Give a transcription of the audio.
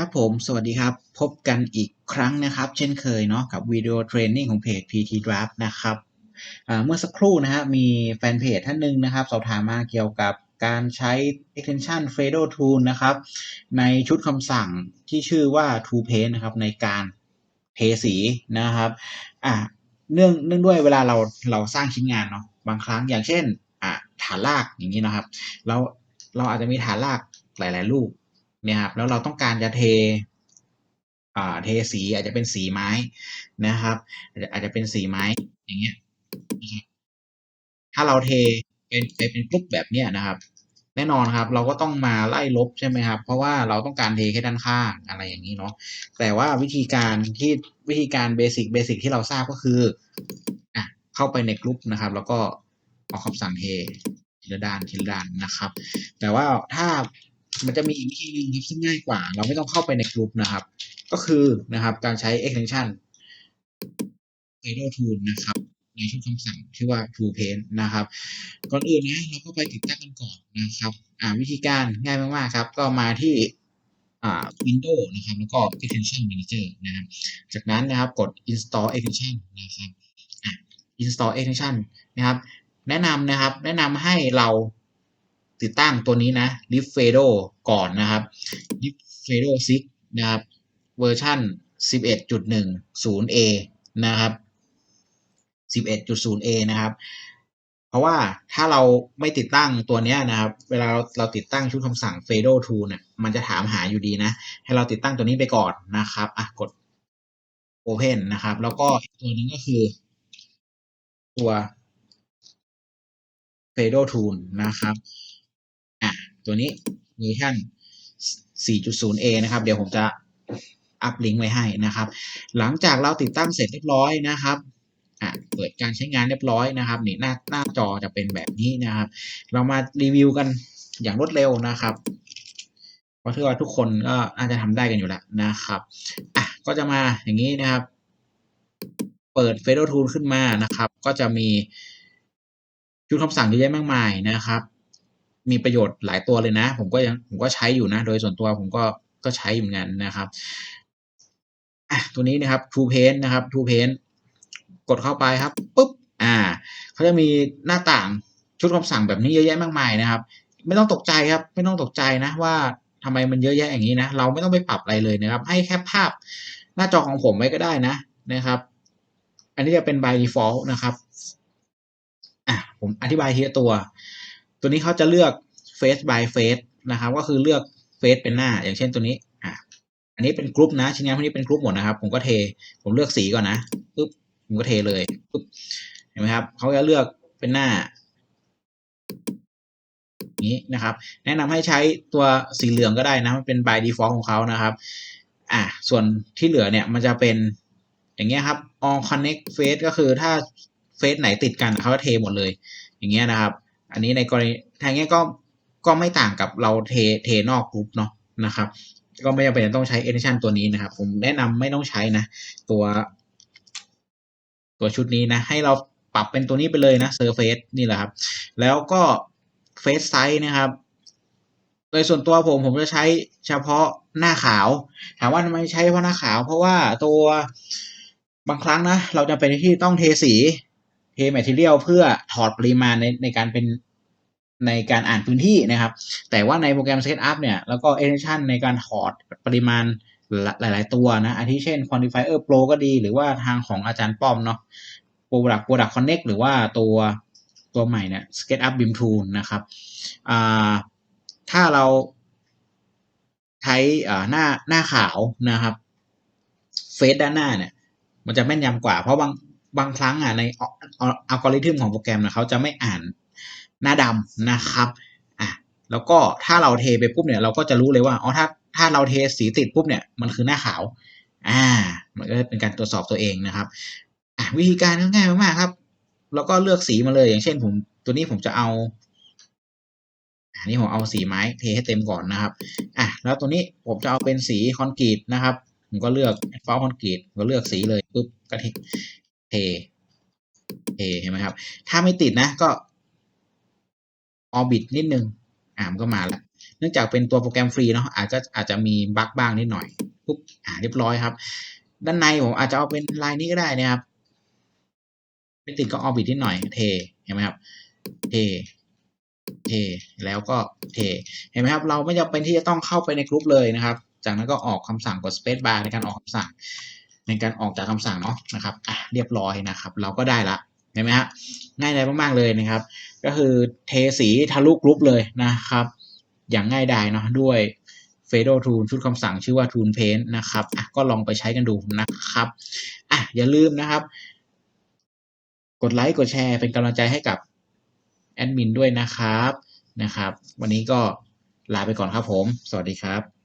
ครับผม สวัสดีครับ พบกันอีกครั้งนะครับ เช่นเคยเนาะกับวิดีโอเทรนนิ่งของเพจ PT Draft นะครับเมื่อสักครู่นะฮะมีแฟนเพจท่านหนึ่งนะครับ สอบถามมาเกี่ยวกับการใช้ extension Shadow Tool นะครับ ในชุดคำสั่งที่ชื่อว่า To Paint นะครับ ในการเทสีนะครับอ่าเนื่องเนื่องด้วยเวลาเราเราสร้างชิ้นงานเนาะบางครั้งอย่างเช่นอ่าฐานรากอย่างนี้นะครับ เราเราอาจจะมีฐานรากหลาย ๆ รูป เนี่ยครับแล้วเราต้องการจะเทเทสีอาจจะเป็นสีไม้นะครับ อาจจะเป็นสีไม้อย่างเงี้ยถ้าเราเทเป็นไปเป็นกรุ๊ปแบบเนี้ยนะครับ แน่นอนครับ เราก็ต้องมาไล่ลบใช่ไหมครับ เพราะว่าเราต้องการเทแค่ด้านข้างอะไรอย่างนี้เนาะแต่ว่าวิธีการที่วิธีการเบสิกเบสิกที่เราทราบก็คืออะเข้าไปในกรุ๊ปนะครับ แล้วก็ออกคำสั่งเททีละด้านทีละด้านนะครับ แต่ว่าถ้า มันจะมีอีกวิธีหนึ่งครับซึ่งง่ายกว่า เราไม่ต้องเข้าไปในกลุ่มนะครับ ก็คือนะครับการใช้ extension Shadow Tool นะครับ ในช่องคำสั่งชื่อว่า Tool Paint นะครับ ก่อนอื่นนะเราก็ไปติดตั้งกันก่อนนะครับ อ่าวิธีการง่ายมากๆครับ ก็มาที่อ่า Windows นะครับ แล้วก็ Extension Manager นะครับ จากนั้นนะครับกด Install Extension นะครับอะ Install Extension นะครับ แนะนำนะครับ แนะนำให้เรา ติดตั้งตัวนี้นะ l i f f a d o ก่อนนะครับ l i f f a d o 6 นะครับ เวอร์ชัน 11.10a นะครับ 11.0a นะครับ เพราะว่าถ้าเราไม่ติดตั้งตัวนี้นะครับ เวลาเราเราติดตั้งชุดคำสั่ง f a d o Tool เนี่ยมันจะถามหาอยู่ดีนะ ให้เราติดตั้งตัวนี้ไปก่อนนะครับอะกด Open นะครับ แล้วก็อีกตัวนึงก็คือ ตัว f a d o Tool นะครับ ตัวนี้เวอร์ชัน 4.0a นะครับ เดี๋ยวผมจะอัพลิงก์ไว้ให้นะครับ หลังจากเราติดตั้งเสร็จเรียบร้อยนะครับอะเปิดการใช้งานเรียบร้อยนะครับนี่หน้าหน้าจอจะเป็นแบบนี้นะครับ เรามารีวิวกันอย่างรวดเร็วนะครับเพราะว่าทุกคนก็น่าจะทำได้กันอยู่แล้วนะครับอะก็จะมาอย่างนี้นะครับ เปิด f a d o Tool ขึ้นมานะครับ ก็จะมีชุดคำสั่งเยอะแยะมากมายนะครับ มีประโยชน์หลายตัวเลยนะ ผมก็ยังผมก็ใช้อยู่นะ โดยส่วนตัวผมก็ก็ใช้เหมือนกันนะครับอะตัวนี้นะครับ True Paint นะครับ True Paint กดเข้าไปครับปุ๊บอ่าเขาจะมีหน้าต่างชุดคำสั่งแบบนี้เยอะแยะมากมายนะครับ ไม่ต้องตกใจครับ ไม่ต้องตกใจนะว่าทำไมมันเยอะแยะอย่างนี้นะ เราไม่ต้องไปปรับอะไรเลยนะครับ ให้แค่ภาพหน้าจอของผมไว้ก็ได้นะนะครับ อันนี้จะเป็น by default นะครับอะผมอธิบายทีละตัว ตัวนี้เขาจะเลือก face by face นะครับ ก็คือเลือก face เป็นหน้า อย่างเช่นตัวนี้อะอันนี้เป็นกรุ๊ปนะชิ้นงานพวกนี้เป็นกรุ๊ปหมดนะครับ ผมก็เท ผมเลือกสีก่อนนะปุ๊บผมก็เทเลยปุ๊บเห็นไหมครับเขาจะเลือกเป็นหน้านี้นะครับ แนะนำให้ใช้ตัวสีเหลืองก็ได้นะมันเป็น by default ของเขานะครับอะส่วนที่เหลือเนี่ยมันจะเป็นอย่างเงี้ยครับ all connect face ก็คือถ้าเฟซไหนติดกันเขาก็เทหมดเลย อย่างเงี้ยนะครับ อันนี้ในกรณีทางเงี้ก็ก็ไม่ต่างกับเราเทเทนอกกรุ๊ปเนาะนะครับ ก็ไม่จำเป็นต้องใช้ edition ตัวนี้นะครับ ผมแนะนำไม่ต้องใช้นะ ตัว ตัวชุดนี้นะ ให้เราปรับเป็นตัวนี้ไปเลยนะ surface นี่แหละครับ แล้วก็ face size นะครับโดยส่วนตัวผมผมจะใช้เฉพาะหน้าขาว ถามว่าทำไมใช้เฉพาะหน้าขาว เพราะว่าตัวบางครั้งนะ เราจะเป็นที่ต้องเทสี เทแมทเทียลเพื่อถอดปริมาณในในการเป็นในการอ่านพื้นที่นะครับ แต่ว่าในโปรแกรม Setup เนี่ยแล้วก็ Edition ในการถอดปริมาณหลาย ๆ ตัวนะอาทิเช่น Quantifier Pro ก็ดี หรือว่าทางของอาจารย์ป้อมเนาะ Product Product Connect หรือว่าตัวตัวใหม่เนี่ย SketchUp BIM Tool นะครับถ้าเราใช้หน้าหน้าขาวนะครับเฟซด้านหน้าเนี่ย มันจะแม่นยำกว่าเพราะบาง บางครั้งอะในอัลกอริทึมของโปรแกรมนะเขาจะไม่อ่านหน้าดำนะครับอะแล้วก็ถ้าเราเทไปปุ๊บเนี่ยเราก็จะรู้เลยว่าอ๋อถ้าถ้าเราเทสีติดปุ๊บเนี่ยมันคือหน้าขาวอ่ามันก็เป็นการตรวจสอบตัวเองนะครับอะวิธีการง่ายมากๆครับ แล้วก็เลือกสีมาเลยอย่างเช่นผมตัวนี้ผมจะเอาอันนี้ผมเอาสีไม้เทให้เต็มก่อนนะครับ อะ แล้วตัวนี้ผมจะเอาเป็นสีคอนกรีตนะครับ ผมก็เลือกฟ้าคอนกรีตก็เลือกสีเลยปุ๊บก็เท เทเทเห็นไหมครับ ถ้าไม่ติดนะก็ออบิทนิดนึง อ่ามันก็มาแล้ว เนื่องจากเป็นตัวโปรแกรมฟรีเนาะอาจจะอาจจะมีบั๊กบ้างนิดหน่อยปุ๊บอ่าเรียบร้อยครับ ด้านในผมอาจจะเอาเป็นลายนี้ก็ได้นะครับไม่ติดก็ออบิทนิดหน่อยเทเห็นไหมครับเทเทแล้วก็เทเห็นไหมครับ เราไม่จำเป็นที่จะต้องเข้าไปในกลุ่มเลยนะครับ จากนั้นก็ออกคำสั่งกด space bar ในการออกคำสั่ง ในการออกจากคำสั่งเนาะนะครับอะเรียบร้อยนะครับ เราก็ได้ละเห็นไหมฮะง่ายดายมากๆเลยนะครับ ก็คือเทสีทะลุกรุ๊ปเลยนะครับ อย่างง่ายดายเนาะด้วย f a d o Tool ชุดคำสั่งชื่อว่า Tool Paint นะครับอะก็ลองไปใช้กันดูนะครับอะอย่าลืมนะครับ กดไลค์กดแชร์เป็นกำลังใจให้กับแอดมินด้วยนะครับนะครับ วันนี้ก็ลาไปก่อนครับผม สวัสดีครับ